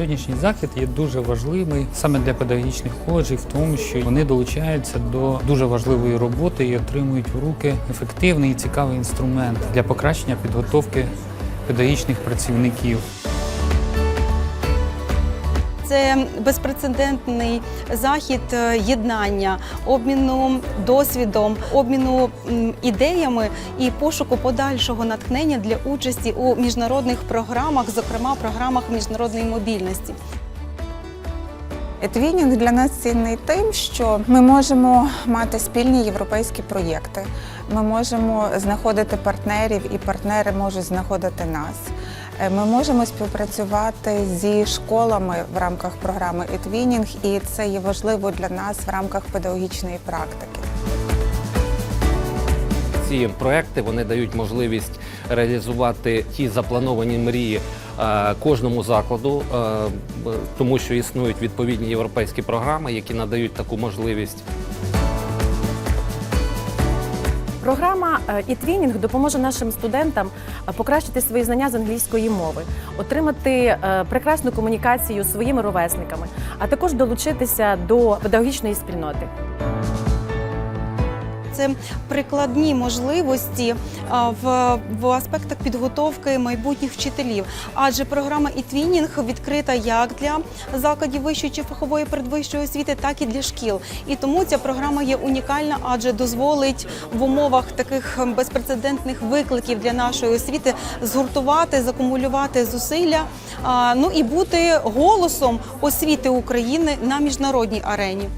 Сьогоднішній захід є дуже важливий саме для педагогічних коледжів, в тому, що вони долучаються до дуже важливої роботи і отримують в руки ефективний і цікавий інструмент для покращення підготовки педагогічних працівників. Це безпрецедентний захід е, єднання, обміну досвідом, обміну ідеями і пошуку подальшого натхнення для участі у міжнародних програмах, зокрема програмах міжнародної мобільності. Твінінг для нас цінний тим, що ми можемо мати спільні європейські проєкти. Ми можемо знаходити партнерів, і партнери можуть знаходити нас. Е, Ми можемо співпрацювати зі школами в рамках програми «Етвінінг», і це є важливо для нас в рамках педагогічної практики. Ці проекти вони дають можливість реалізувати ті заплановані мрії е, кожному закладу, е, тому що існують відповідні європейські програми, які надають таку можливість. Програма «Ітвінінг» допоможе нашим студентам е, покращити свої знання з англійської мови, отримати е, прекрасну комунікацію з своїми ровесниками, а також долучитися до педагогічної спільноти. Це прикладні можливості в, в аспектах підготовки майбутніх вчителів. Адже програма «Ітвінінг» відкрита як для закладів вищої чи фахової передвищої освіти, так і для шкіл. І тому ця програма є унікальна, адже дозволить в умовах таких безпрецедентних викликів для нашої освіти згуртувати, закумулювати зусилля, ну і бути голосом освіти України на міжнародній арені.